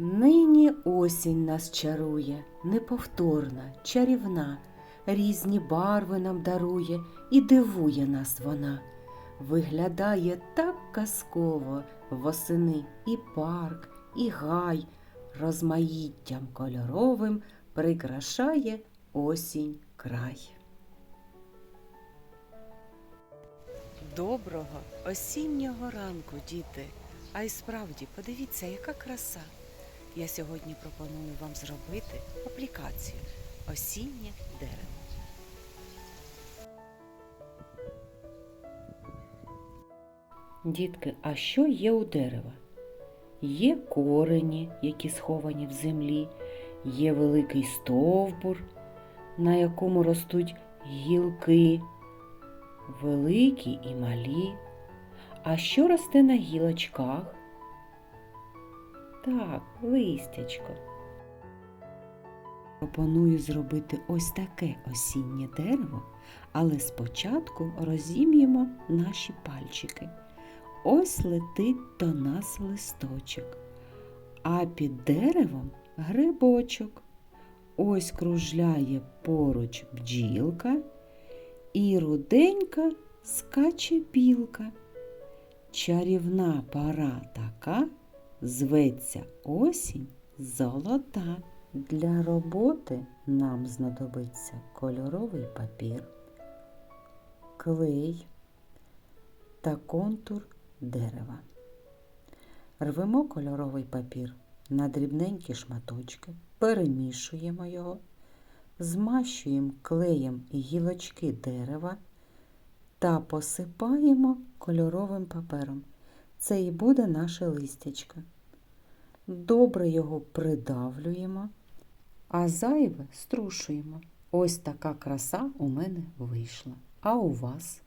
Нині осінь нас чарує, неповторна, чарівна, різні барви нам дарує і дивує нас вона. Виглядає так казково восени і парк, і гай, розмаїттям кольоровим прикрашає осінь край. Доброго осіннього ранку, діти! А й справді, подивіться, яка краса. Я сьогодні пропоную вам зробити аплікацію Осіннє дерево. Дітки, а що є у дерева? Є корені, які сховані в землі, є великий стовбур, на якому ростуть гілки, великі і малі. А що росте на гілочках? Так, листячко. Пропоную зробити ось таке осіннє дерево, але спочатку розім'ємо наші пальчики. Ось летить до нас листочок, а під деревом грибочок. Ось кружляє поруч бджілка, і руденька скаче білка. Чарівна пора така зветься осінь золота. Для роботи нам знадобиться кольоровий папір, клей та контур дерева. Рвемо кольоровий папір на дрібненькі шматочки, перемішуємо його, змащуємо клеєм гілочки дерева та посипаємо кольоровим папером. Це і буде наше листячко. Добре його придавлюємо, а зайве струшуємо. Ось така краса у мене вийшла. А у вас?